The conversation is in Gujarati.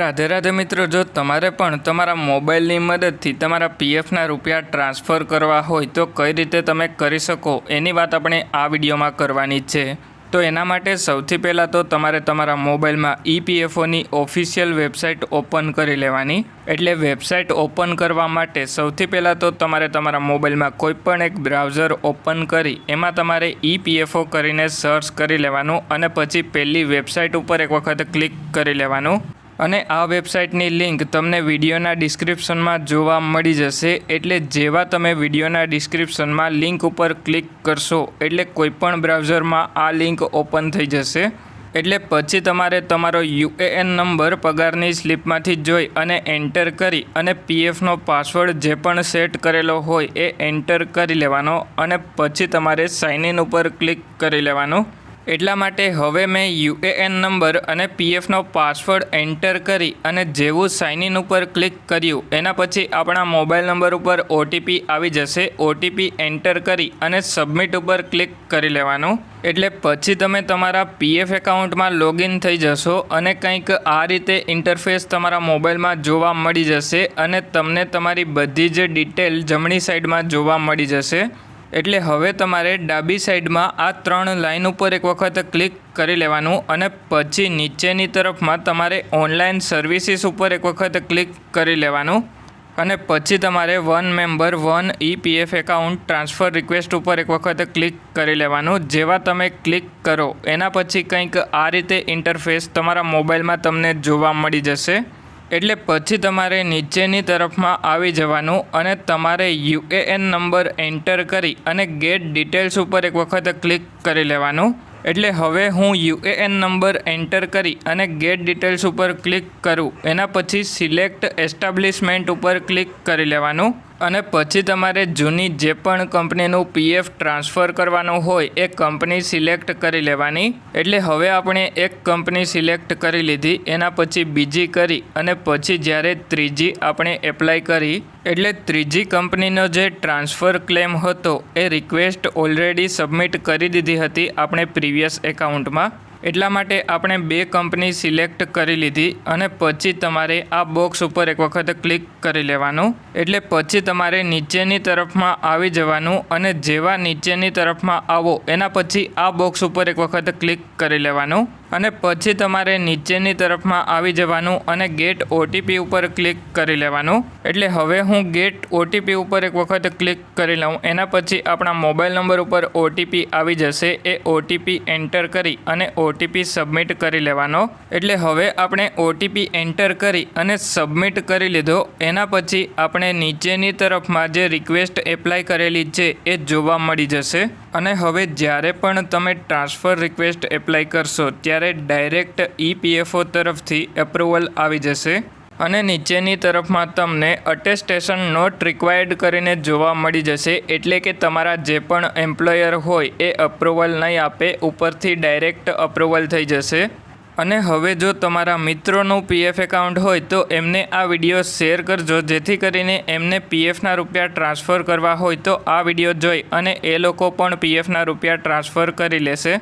રાધે રાધે મિત્રો, જો તમારે પણ તમારા મોબાઈલની મદદથી તમારા પીએફના રૂપિયા ટ્રાન્સફર કરવા હોય, તો કઈ રીતે તમે કરી શકો? એની વાત આપણે આ વિડીયોમાં કરવાની છે. તો એના માટે સૌથી પહેલાં તો તમારે તમારા મોબાઈલમાં ઈપીએફઓની ઓફિશિયલ વેબસાઇટ ઓપન કરી લેવાની. એટલે વેબસાઇટ ઓપન કરવા માટે સૌથી પહેલાં તો તમારે તમારા મોબાઈલમાં કોઈપણ એક બ્રાઉઝર ઓપન કરી, એમાં તમારે ઈપીએફઓ કરીને સર્ચ કરી લેવાનું અને પછી પહેલી વેબસાઇટ ઉપર એક વખત ક્લિક કરી લેવાનું. અને આ વેબસાઇટની લિંક તમને વિડીયોના ડિસ્ક્રિપ્શનમાં જોવા મળી જશે. એટલે જેવા તમે વિડીયોના ડિસ્ક્રિપ્શનમાં લિંક ઉપર ક્લિક કરશો, એટલે કોઈપણ બ્રાઉઝરમાં આ લિંક ઓપન થઈ જશે. એટલે પછી તમારે તમારો યુએએન નંબર પગારની સ્લિપમાંથી જોઈ અને એન્ટર કરી અને પીએફનો પાસવર્ડ જે પણ સેટ કરેલો હોય એ એન્ટર કરી લેવાનો અને પછી તમારે સાઇન ઇન ઉપર ક્લિક કરી લેવાનું. એટલા માટે હવે મેં યુએએન નંબર અને પીએફનો પાસવર્ડ એન્ટર કરી અને જેવું સાઇન ઇન ઉપર ક્લિક કર્યું, એના પછી આપણા મોબાઈલ નંબર ઉપર ઓટીપી આવી જશે. ઓટીપી એન્ટર કરી અને સબમિટ ઉપર ક્લિક કરી લેવાનું. એટલે પછી તમે તમારા પીએફ એકાઉન્ટમાં લોગિન થઈ જશો અને કંઈક આ રીતે ઇન્ટરફેસ તમારા મોબાઈલમાં જોવા મળી જશે અને તમને તમારી બધી જ ડિટેલ જમણી સાઈડમાં જોવા મળી જશે. એટલે હવે તમારે ડાબી સાઈડમાં આ ત્રણ લાઇન ઉપર એક વખત ક્લિક કરી લેવાનું અને પછી નીચેની તરફમાં તમારે ઓનલાઈન સર્વિસીસ ઉપર એક વખત ક્લિક કરી લેવાનું. અને પછી તમારે one member, one EPF account transfer request ઉપર એક વખત ક્લિક કરી લેવાનું. જેવા તમે ક્લિક કરો, એના પછી કંઈક આ રીતે ઇન્ટરફેસ તમારા મોબાઈલમાં તમને જોવા મળી જશે. એટલે પછી તમારે નીચેની તરફમાં આવી જવાનું અને તમારે યુએએન નંબર એન્ટર કરી અને ગેટ ડિટેલ્સ ઉપર એક વખત ક્લિક કરી લેવાનું. એટલે હવે હું યુએએન નંબર એન્ટર કરી અને ગેટ ડિટેલ્સ ઉપર ક્લિક કરું. એના પછી સિલેક્ટ એસ્ટાબ્લિશમેન્ટ ઉપર ક્લિક કરી લેવાનું. અને પછી તમારે જૂની જે પણ કંપનીનું પીએફ ટ્રાન્સફર કરવાનું હોય એ કંપની સિલેક્ટ કરી લેવાની. એટલે હવે આપણે એક કંપની સિલેક્ટ કરી લીધી, એના પછી બીજી કરી અને પછી જ્યારે ત્રીજી આપણે એપ્લાય કરી, એટલે ત્રીજી કંપનીનો જે ટ્રાન્સફર ક્લેમ હતો એ રિક્વેસ્ટ ઓલરેડી સબમિટ કરી દીધી હતી આપણે પ્રીવિયસ એકાઉન્ટમાં. એટલા માટે આપણે બે કંપની સિલેક્ટ કરી લીધી અને પછી તમારે આ બોક્સ ઉપર એક વખત ક્લિક કરી લેવાનું. એટલે પછી તમારે નીચેની તરફમાં આવી જવાનું અને જેવા નીચેની તરફમાં આવો એના પછી આ બોક્સ ઉપર એક વખત ક્લિક કરી લેવાનું. અને પછી તમારે નીચેની તરફમાં આવી જવાનું અને ગેટ ઓટીપી ઉપર ક્લિક કરી લેવાનું. એટલે હવે હું ગેટ ઓટીપી ઉપર એક વખત ક્લિક કરી લઉં. એના પછી આપણા મોબાઈલ નંબર ઉપર ઓટીપી આવી જશે. એ ઓટીપી એન્ટર કરી અને ઓટીપી સબમિટ કરી લેવાનો. એટલે હવે આપણે ઓટીપી એન્ટર કરી અને સબમિટ કરી લીધો. એના પછી આપણે નીચેની તરફમાં જે રિક્વેસ્ટ એપ્લાય કરેલી છે એ જોવા મળી જશે. અને હવે જ્યારે પણ તમે ટ્રાન્સફર રિક્વેસ્ટ એપ્લાય કરશો, ત્યારે ડાયરેક્ટ ઈપીએફઓ તરફથી એપ્રુવલ આવી જશે અને નીચેની તરફમાં તમને અટેસ્ટેશન નોટ રિક્વાયર્ડ કરીને જોવા મળી જશે, એટલે કે તમારા જે પણ એમ્પ્લોયર હોય એ અપ્રુવલ નહીં આપે, ઉપરથી ડાયરેક્ટ અપ્રુવલ થઈ જશે. અને હવે જો તમારા મિત્રોનું પીએફ એકાઉન્ટ હોય તો એમને આ વીડિયો શેર કરજો. જેથી કરીને એમને પીએફના રૂપિયા ટ્રાન્સફર કરવા હોય તો આ વીડિયો જોઈ અને એ લોકો પણ પીએફના રૂપિયા ટ્રાન્સફર કરી લેશે.